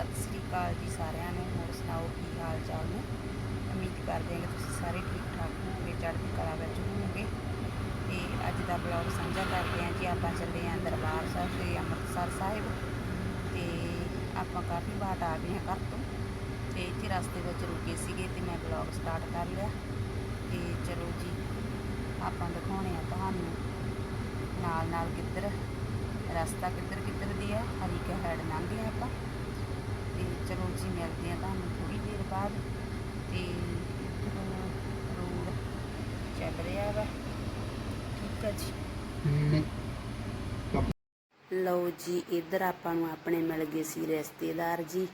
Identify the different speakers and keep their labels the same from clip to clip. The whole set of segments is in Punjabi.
Speaker 1: ਸਤਿ ਸ੍ਰੀ ਅਕਾਲ ਜੀ ਸਾਰਿਆਂ ਨੂੰ। ਹੋਰ ਸੁਣਾਓ, ਕੀ ਹਾਲ ਚਾਲ ਨੇ? ਉਮੀਦ ਕਰਦੇ ਹਾਂ ਕਿ ਤੁਸੀਂ ਸਾਰੇ ਠੀਕ ਠਾਕ ਹੋਵੋਗੇ, ਚੜ੍ਹਦੀ ਕਲਾ ਵਿੱਚ ਹੋਵੋਗੇ। ਤੇ ਅੱਜ ਦਾ ਬਲੌਗ ਸਾਂਝਾ ਕਰਦੇ ਹਾਂ ਜੀ। ਆਪਾਂ ਚੱਲੇ ਹਾਂ ਦਰਬਾਰ ਸਾਹਿਬ ਤੇ ਅੰਮ੍ਰਿਤਸਰ ਸਾਹਿਬ। ਤੇ ਆਪਾਂ ਕਾਫੀ ਬਾਟ ਆ ਗਏ ਹਾਂ ਘਰ ਤੋਂ। ਤੇ ਇੱਥੇ ਰਸਤੇ ਵਿੱਚ ਰੁਕੇ ਸੀਗੇ ਤੇ ਮੈਂ ਬਲੌਗ ਸਟਾਰਟ ਕਰ ਲਿਆ। ਤੇ ਚਲੋ ਜੀ, ਆਪਾਂ ਦਿਖਾਉਣੇ ਆ ਤੁਹਾਨੂੰ। ਨਾਲ ਨਾਲ ਕਿੱਧਰ, ਰਸਤਾ ਕਿੱਧਰ ਕਿੱਧਰ ਦੀ ਆ ਹਰੀ ਕੇ ਹੈਡ ਲਿਆ ਆਪਾਂ। ਤੇ ਚਲੋ ਜੀ ਮਿਲਦੇ ਆ ਤੁਹਾਨੂੰ ਥੋੜੀ ਦੇਰ ਬਾਅਦ। ਤੇ ਇੱਧਰੋਂ ਰੋਡ ਚੱਲ ਰਿਹਾ ਵਾ। ਠੀਕ ਆ ਜੀ। ਲਓ ਜੀ, ਇੱਧਰ ਆਪਾਂ ਨੂੰ ਆਪਣੇ ਮਿਲ ਗਏ ਸੀ ਰਿਸ਼ਤੇਦਾਰ ਜੀ।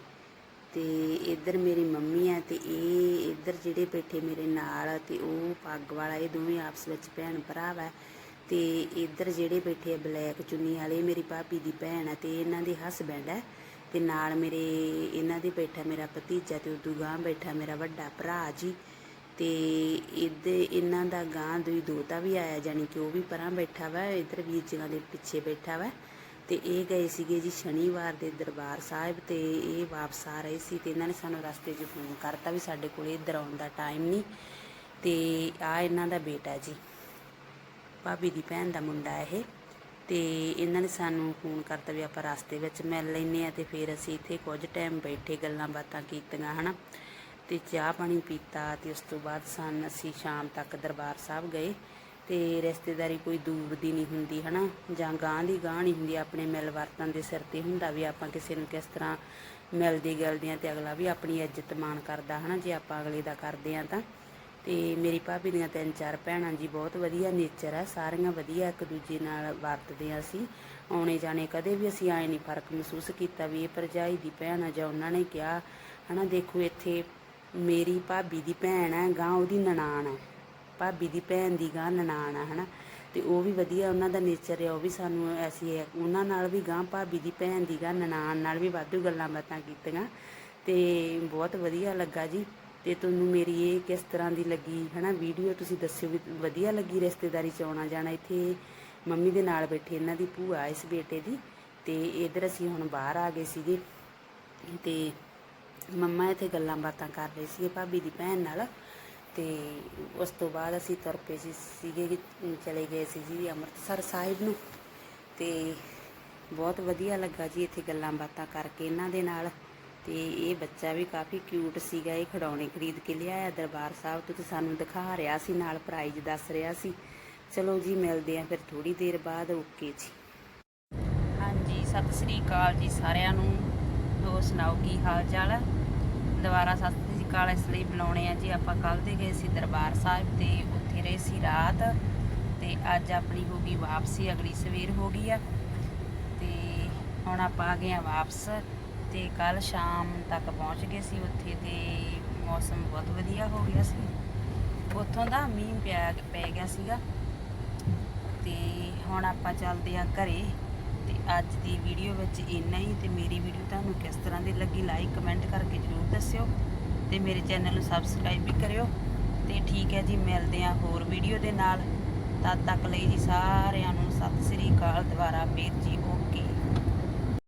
Speaker 1: ਤੇ ਇੱਧਰ ਮੇਰੀ ਮੰਮੀ ਆ ਤੇ ਇਹ ਇੱਧਰ ਜਿਹੜੇ ਬੈਠੇ ਮੇਰੇ ਨਾਲ ਤੇ ਉਹ ਪੱਗ ਵਾਲਾ, ਇਹ ਦੋਵੇਂ ਆਪਸ ਵਿੱਚ ਭੈਣ ਭਰਾ ਵਾ। ਤੇ ਇੱਧਰ ਜਿਹੜੇ ਬੈਠੇ ਆ ਬਲੈਕ ਚੁੰਨੀ ਵਾਲੇ, ਮੇਰੀ ਭਾਬੀ ਦੀ ਭੈਣ ਆ ਤੇ ਇਹਨਾਂ ਦੇ ਹਸਬੈਂਡ ਆ। ਤੇ ਨਾਲ ਮੇਰੇ, ਇਹਨਾਂ ਦੇ ਬੈਠਾ ਮੇਰਾ ਭਤੀਜਾ ਤੇ ਉਦੋਂ ਗਾਂ ਬੈਠਾ ਮੇਰਾ ਵੱਡਾ ਭਰਾ ਜੀ। ਤੇ ਇੱਧਰ ਇਹਨਾਂ ਦਾ ਗਾਂ ਦੁਈ ਦੋਤਾ ਵੀ ਆਇਆ ਜਾਨੀ ਕਿ ਉਹ ਵੀ ਪਰਾਂ ਬੈਠਾ ਵਾ, ਇੱਧਰ ਵੀਰ ਜੀਆਂ ਦੇ ਪਿੱਛੇ ਬੈਠਾ ਵਾ। ਤੇ ਇਹ ਗਏ ਸੀਗੇ ਜੀ ਸ਼ਨੀਵਾਰ ਦੇ ਦਰਬਾਰ ਸਾਹਿਬ ਤੇ ਇਹ ਵਾਪਸ ਆ ਰਹੇ ਸੀ ਤੇ ਇਹਨਾਂ ਨੇ ਸਾਨੂੰ ਰਸਤੇ 'ਚ ਫੋਨ ਕਰਤਾ ਵੀ ਸਾਡੇ ਕੋਲ ਇੱਧਰ ਆਉਣ ਦਾ ਟਾਈਮ ਨਹੀਂ। ਤੇ ਆ ਇਹਨਾਂ ਦਾ ਬੇਟਾ ਜੀ, ਭਾਬੀ ਦੀ ਭੈਣ ਦਾ ਮੁੰਡਾ ਇਹ। ਤੇ ਇਹਨਾਂ ਨੇ ਸਾਨੂੰ ਫੋਨ ਕਰਤਾ ਵੀ ਆਪਾਂ ਰਸਤੇ ਵਿੱਚ ਮਿਲ ਲੈਨੇ ਆ ਤੇ ਫਿਰ ਅਸੀਂ ਇੱਥੇ ਕੁਝ ਟਾਈਮ ਬੈਠੇ ਗੱਲਾਂ ਬਾਤਾਂ ਕੀਤੀਆਂ, ਹਨਾ? ਤੇ ਚਾਹ ਪਾਣੀ ਪੀਤਾ ਤੇ ਉਸ ਤੋਂ ਬਾਅਦ ਸਨ ਅਸੀਂ ਸ਼ਾਮ ਤੱਕ ਦਰਬਾਰ ਸਾਹਿਬ ਗਏ ਤੇ ਰਿਸ਼ਤੇਦਾਰੀ ਕੋਈ ਦੂਰ ਦੀ ਨਹੀਂ ਹੁੰਦੀ, ਹਨਾ? ਜਾਂ ਗਾਂ ਦੀ ਗਾਂ ਨਹੀਂ ਹੁੰਦੀ, ਆਪਣੇ ਮਿਲ ਵਰਤਨ ਦੇ ਸਿਰ ਤੇ ਹੁੰਦਾ ਵੀ ਆਪਾਂ ਕਿਸੇ ਨੂੰ ਕਿਸ ਤਰ੍ਹਾਂ ਮਿਲਦੇ ਗਿਲਦੇ ਆ ਤੇ ਅਗਲਾ ਵੀ ਆਪਣੀ ਇੱਜ਼ਤ ਮਾਣ ਕਰਦਾ, ਹਨਾ? ਜੇ ਆਪਾਂ ਅਗਲੇ ਦਾ ਕਰਦੇ ਆ ਤਾਂ। ਤੇ ਮੇਰੀ ਭਾਬੀ ਦੀਆਂ ਤਿੰਨ ਚਾਰ ਭੈਣਾਂ ਜੀ ਬਹੁਤ ਵਧੀਆ ਨੇਚਰ ਹੈ ਸਾਰੀਆਂ ਵਧੀਆ ਇੱਕ ਦੂਜੇ ਨਾਲ ਵਰਤਦੇ ਆ ਅਸੀਂ। ਆਉਣੇ ਜਾਣੇ ਕਦੇ ਵੀ ਅਸੀਂ ਆਏ ਨਹੀਂ ਫ਼ਰਕ ਮਹਿਸੂਸ ਕੀਤਾ ਵੀ ਇਹ ਭਰਜਾਈ ਦੀ ਭੈਣ ਆ ਜਾਂ ਉਹਨਾਂ ਨੇ ਕਿਹਾ। ਹਨਾ, ਦੇਖੋ ਇੱਥੇ ਮੇਰੀ ਭਾਬੀ ਦੀ ਭੈਣ ਹੈ ਗਾਂ ਉਹਦੀ ਨਨਾਣ ਹੈ ਭਾਬੀ ਦੀ ਭੈਣ ਦੀ ਗਾਂ ਨਨਾਣ ਆ, ਹਨਾ। ਤੇ ਉਹ ਵੀ ਵਧੀਆ ਉਹਨਾਂ ਦਾ ਨੇਚਰ ਹੈ ਉਹ ਵੀ ਸਾਨੂੰ ਐਸੀ ਹੈ। ਉਹਨਾਂ ਨਾਲ ਵੀ ਗਾਂ ਭਾਬੀ ਦੀ ਭੈਣ ਦੀ ਗਾਂ ਨਨਾਣ ਨਾਲ ਵੀ ਵਾਧੂ ਗੱਲਾਂ ਬਾਤਾਂ ਕੀਤੀਆਂ। ਤੇ ਬਹੁਤ ਵਧੀਆ ਲੱਗਾ ਜੀ। ਤੇ ਤੁਹਾਨੂੰ ਮੇਰੀ ਇਹ ਕਿਸ ਤਰ੍ਹਾਂ ਦੀ ਲੱਗੀ, ਹਨਾ? ਵੀਡੀਓ ਤੁਸੀਂ ਦੱਸਿਓ ਵੀ ਵਧੀਆ ਲੱਗੀ ਰਿਸ਼ਤੇਦਾਰੀ ਚ ਆਉਣਾ ਜਾਣਾ। ਇੱਥੇ ਮੰਮੀ ਦੇ ਨਾਲ ਬੈਠੇ ਇਹਨਾਂ ਦੀ ਭੂਆ, ਇਸ ਬੇਟੇ ਦੀ। ਤੇ ਇਧਰ ਅਸੀਂ ਹੁਣ ਬਾਹਰ ਆ ਗਏ ਸੀਗੇ। ਤੇ ਮੰਮਾ ਇੱਥੇ ਗੱਲਾਂ ਬਾਤਾਂ ਕਰ ਰਹੇ ਸੀਗੇ ਭਾਬੀ ਦੀ ਭੈਣ ਨਾਲ। ਤੇ ਉਸ ਤੋਂ ਬਾਅਦ ਅਸੀਂ ਤੁਰ ਪਏ ਸੀ, ਸੀਗੇ ਕਿ ਚਲੇ ਗਏ ਸੀ ਜੀ ਅੰਮ੍ਰਿਤਸਰ ਸਾਹਿਬ ਨੂੰ। ਤੇ ਬਹੁਤ ਵਧੀਆ ਲੱਗਾ ਜੀ ਇੱਥੇ ਗੱਲਾਂ ਬਾਤਾਂ ਕਰਕੇ ਇਹਨਾਂ ਦੇ ਨਾਲ। ਤੇ ਇਹ ਬੱਚਾ ਵੀ ਕਾਫੀ ਕਿਊਟ ਸੀਗਾ, ਇਹ ਖਿਡੌਣੇ ਖਰੀਦ ਕੇ ਲਿਆਇਆ ਦਰਬਾਰ ਸਾਹਿਬ ਤੋਂ ਤੇ ਸਾਨੂੰ ਦਿਖਾ ਰਿਹਾ ਸੀ, ਨਾਲ ਪ੍ਰਾਈਜ਼ ਦੱਸ ਰਿਹਾ ਸੀ। ਚਲੋ ਜੀ, ਮਿਲਦੇ ਆਂ ਫਿਰ ਥੋੜੀ ਦੇਰ ਬਾਅਦ ਓਕੇ ਜੀ। ਹਾਂਜੀ, ਸਤਿ ਸ੍ਰੀ ਅਕਾਲ ਜੀ ਸਾਰਿਆਂ ਨੂੰ। ਹੋਰ ਸੁਣਾਓ, ਕੀ ਹਾਲ ਚਾਲ ਹੈ ਦੁਬਾਰਾ ਸਤਿ ਸ੍ਰੀ ਅਕਾਲ ਇਸ ਲਈ ਬੁਲਾਉਣੇ ਆ ਜੀ। ਆਪਾਂ ਕੱਲ ਦੇ ਗਏ ਸੀ ਦਰਬਾਰ ਸਾਹਿਬ ਤੇ ਉੱਥੇ ਰਹੇ ਸੀ ਰਾਤ ਤੇ ਅੱਜ ਆਪਣੀ ਹੋ ਗਈ ਵਾਪਸੀ, ਅਗਲੀ ਸਵੇਰ ਹੋ ਗਈ ਆ। ਤੇ ਹੁਣ ਆਪਾਂ ਆ ਗਏ ਆ ਵਾਪਸ। ਤੇ ਕੱਲ ਸ਼ਾਮ ਤੱਕ ਪਹੁੰਚ ਗਏ ਸੀ, ਉੱਥੇ ਤੇ ਮੌਸਮ ਬਹੁਤ ਵਧੀਆ ਹੋ ਗਿਆ ਸੀ। ਉੱਥੋਂ ਦਾ ਮੀਂਹ ਪਿਆ, ਪੈ ਗਿਆ ਸੀਗਾ। ਤੇ ਹੁਣ ਆਪਾਂ ਚੱਲਦੇ ਆ ਘਰੇ ਤੇ ਅੱਜ ਦੀ ਵੀਡੀਓ ਵਿੱਚ ਇੰਨਾ ਹੀ ਤੇ ਮੇਰੀ ਵੀਡੀਓ ਤੁਹਾਨੂੰ ਕਿਸ ਤਰ੍ਹਾਂ ਦੀ ਲੱਗੀ ਲਾਈਕ ਕਮੈਂਟ ਕਰਕੇ ਜਰੂਰ ਦੱਸਿਓ ਤੇ ਮੇਰੇ ਚੈਨਲ ਨੂੰ ਸਬਸਕ੍ਰਾਈਬ ਵੀ ਕਰਿਓ। ਤੇ ਠੀਕ ਹੈ ਜੀ, ਮਿਲਦੇ ਆ ਹੋਰ ਵੀਡੀਓ ਦੇ ਨਾਲ। ਤਦ ਤੱਕ ਲਈ ਜੀ ਸਾਰਿਆਂ ਨੂੰ ਸਤਿ ਸ੍ਰੀ ਅਕਾਲ, ਦੁਬਾਰਾ ਫੇਰ ਜੀ, ਓਕੇ।